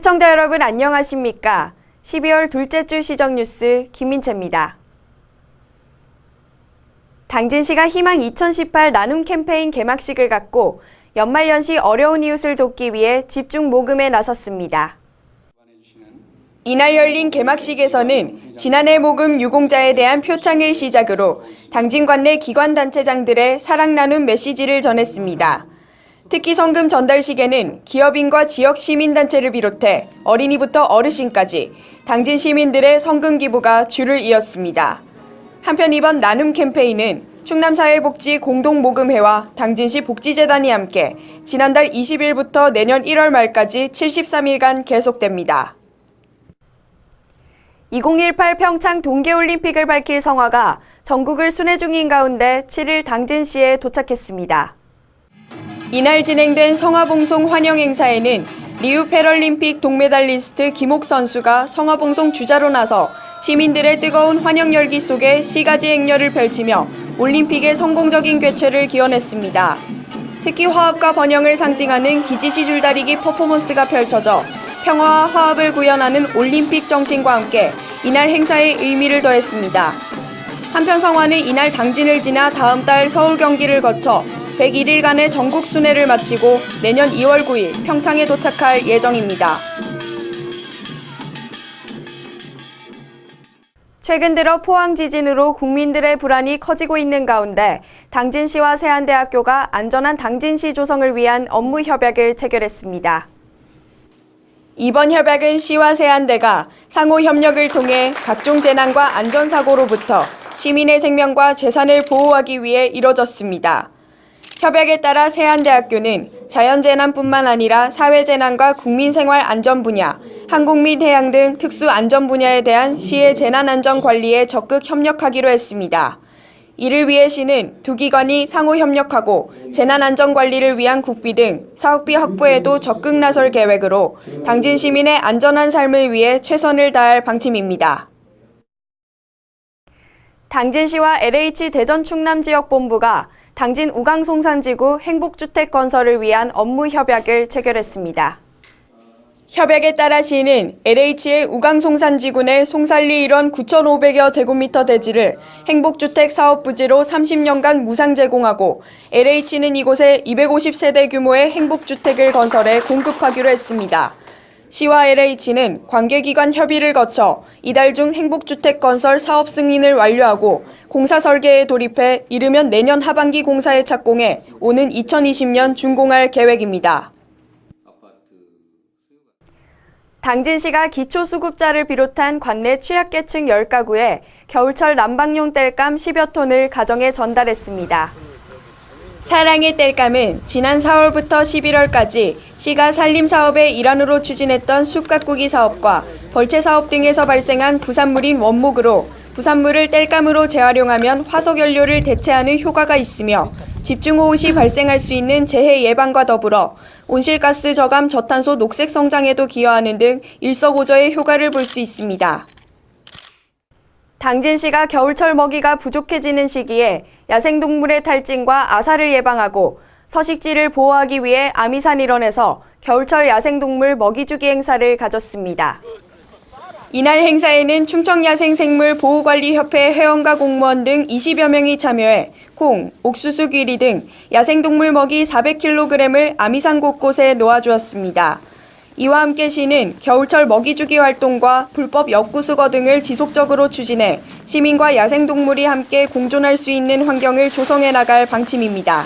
시청자 여러분 안녕하십니까? 12월 둘째 주 시정 뉴스 김민채입니다. 당진시가 희망 2018 나눔 캠페인 개막식을 갖고 연말연시 어려운 이웃을 돕기 위해 집중 모금에 나섰습니다. 이날 열린 개막식에서는 지난해 모금 유공자에 대한 표창을 시작으로 당진 관 내 기관단체장들의 사랑 나눔 메시지를 전했습니다. 특히 성금 전달식에는 기업인과 지역 시민단체를 비롯해 어린이부터 어르신까지 당진 시민들의 성금 기부가 줄을 이었습니다. 한편 이번 나눔 캠페인은 충남사회복지 공동모금회와 당진시 복지재단이 함께 지난달 20일부터 내년 1월 말까지 73일간 계속됩니다. 2018 평창 동계올림픽을 밝힐 성화가 전국을 순회 중인 가운데 7일 당진시에 도착했습니다. 이날 진행된 성화봉송 환영 행사에는 리우 패럴림픽 동메달리스트 김옥 선수가 성화봉송 주자로 나서 시민들의 뜨거운 환영 열기 속에 시가지 행렬을 펼치며 올림픽의 성공적인 개최를 기원했습니다. 특히 화합과 번영을 상징하는 기지시 줄다리기 퍼포먼스가 펼쳐져 평화와 화합을 구현하는 올림픽 정신과 함께 이날 행사의 의미를 더했습니다. 한편 성화는 이날 당진을 지나 다음 달 서울 경기를 거쳐 101일간의 전국 순회를 마치고 내년 2월 9일 평창에 도착할 예정입니다. 최근 들어 포항 지진으로 국민들의 불안이 커지고 있는 가운데 당진시와 세안대학교가 안전한 당진시 조성을 위한 업무 협약을 체결했습니다. 이번 협약은 시와 세안대가 상호 협력을 통해 각종 재난과 안전사고로부터 시민의 생명과 재산을 보호하기 위해 이뤄졌습니다. 협약에 따라 세안대학교는 자연재난뿐만 아니라 사회재난과 국민생활 안전 분야, 항공 및 해양 등 특수 안전 분야에 대한 시의 재난안전 관리에 적극 협력하기로 했습니다. 이를 위해 시는 두 기관이 상호 협력하고 재난안전 관리를 위한 국비 등 사업비 확보에도 적극 나설 계획으로 당진 시민의 안전한 삶을 위해 최선을 다할 방침입니다. 당진시와 LH 대전 충남 지역 본부가 당진 우강송산지구 행복주택 건설을 위한 업무 협약을 체결했습니다. 협약에 따라 시는 LH의 우강송산지구 내 송살리 일원 9,500여 제곱미터 대지를 행복주택 사업 부지로 30년간 무상 제공하고 LH는 이곳에 250세대 규모의 행복주택을 건설해 공급하기로 했습니다. 시와 LH는 관계기관 협의를 거쳐 이달 중 행복주택 건설 사업 승인을 완료하고 공사 설계에 돌입해 이르면 내년 하반기 공사에 착공해 오는 2020년 준공할 계획입니다. 당진시가 기초수급자를 비롯한 관내 취약계층 10가구에 겨울철 난방용 땔감 10여 톤을 가정에 전달했습니다. 사랑의 땔감은 지난 4월부터 11월까지 시가 산림 사업의 일환으로 추진했던 숲가꾸기 사업과 벌채 사업 등에서 발생한 부산물인 원목으로 부산물을 땔감으로 재활용하면 화석연료를 대체하는 효과가 있으며 집중호우 시 발생할 수 있는 재해 예방과 더불어 온실가스 저감 저탄소 녹색 성장에도 기여하는 등 일석오조의 효과를 볼 수 있습니다. 당진시가 겨울철 먹이가 부족해지는 시기에 야생동물의 탈진과 아사를 예방하고 서식지를 보호하기 위해 아미산 일원에서 겨울철 야생동물 먹이주기 행사를 가졌습니다. 이날 행사에는 충청야생생물보호관리협회 회원과 공무원 등 20여 명이 참여해 콩, 옥수수 귀리 등 야생동물 먹이 400kg을 아미산 곳곳에 놓아주었습니다. 이와 함께 시는 겨울철 먹이주기 활동과 불법 엽구수거 등을 지속적으로 추진해 시민과 야생동물이 함께 공존할 수 있는 환경을 조성해 나갈 방침입니다.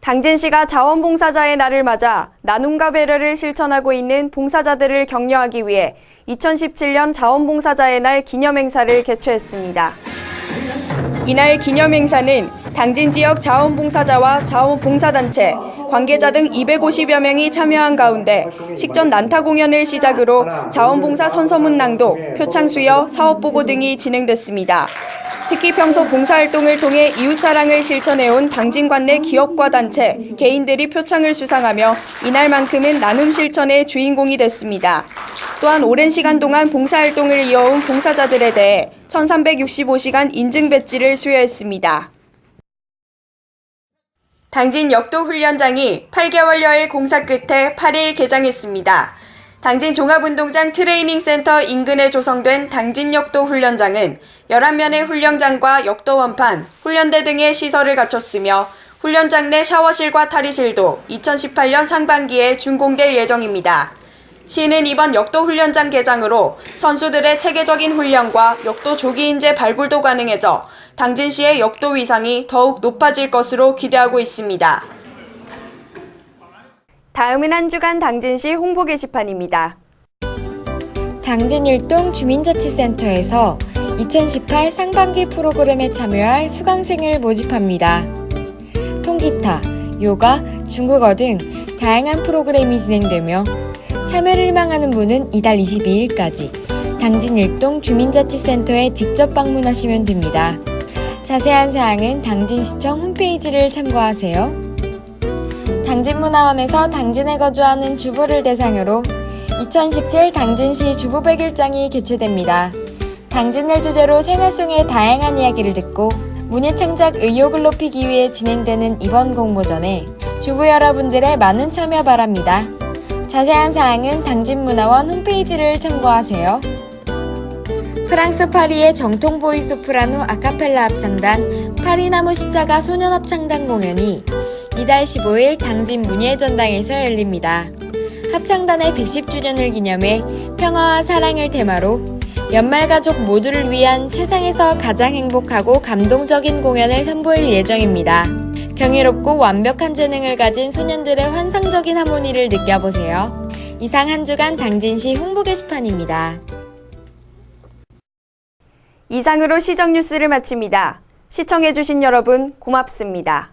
당진시가 자원봉사자의 날을 맞아 나눔과 배려를 실천하고 있는 봉사자들을 격려하기 위해 2017년 자원봉사자의 날 기념행사를 개최했습니다. 이날 기념행사는 당진 지역 자원봉사자와 자원봉사단체, 관계자 등 250여 명이 참여한 가운데 식전 난타 공연을 시작으로 자원봉사 선서문 낭독, 표창 수여, 사업 보고 등이 진행됐습니다. 특히 평소 봉사활동을 통해 이웃사랑을 실천해온 당진 관 내 기업과 단체, 개인들이 표창을 수상하며 이날만큼은 나눔 실천의 주인공이 됐습니다. 또한 오랜 시간 동안 봉사활동을 이어온 봉사자들에 대해 1365시간 인증 배지를 수여했습니다. 당진 역도 훈련장이 8개월여의 공사 끝에 8일 개장했습니다. 당진 종합운동장 트레이닝 센터 인근에 조성된 당진 역도 훈련장은 11면의 훈련장과 역도 원판, 훈련대 등의 시설을 갖췄으며 훈련장 내 샤워실과 탈의실도 2018년 상반기에 준공될 예정입니다. 시는 이번 역도 훈련장 개장으로 선수들의 체계적인 훈련과 역도 조기 인재 발굴도 가능해져 당진 시의 역도 위상이 더욱 높아질 것으로 기대하고 있습니다. 다음은 한 주간 당진시 홍보 게시판입니다. 당진 일동 주민자치센터에서 2018 상반기 프로그램에 참여할 수강생을 모집합니다. 통기타, 요가, 중국어 등 다양한 프로그램이 진행되며 참여를 희망하는 분은 이달 22일까지 당진 일동 주민자치센터에 직접 방문하시면 됩니다. 자세한 사항은 당진시청 홈페이지를 참고하세요. 당진문화원에서 당진에 거주하는 주부를 대상으로 2017 당진시 주부 백일장이 개최됩니다. 당진을 주제로 생활 속의 다양한 이야기를 듣고 문예 창작 의욕을 높이기 위해 진행되는 이번 공모전에 주부 여러분들의 많은 참여 바랍니다. 자세한 사항은 당진문화원 홈페이지를 참고하세요. 프랑스 파리의 정통 보이스 소프라노 아카펠라 합창단 파리나무 십자가 소년 합창단 공연이 이달 15일 당진 문예전당에서 열립니다. 합창단의 110주년을 기념해 평화와 사랑을 테마로 연말 가족 모두를 위한 세상에서 가장 행복하고 감동적인 공연을 선보일 예정입니다. 경이롭고 완벽한 재능을 가진 소년들의 환상적인 하모니를 느껴보세요. 이상 한 주간 당진시 홍보 게시판입니다. 이상으로 시정 뉴스를 마칩니다. 시청해주신 여러분 고맙습니다.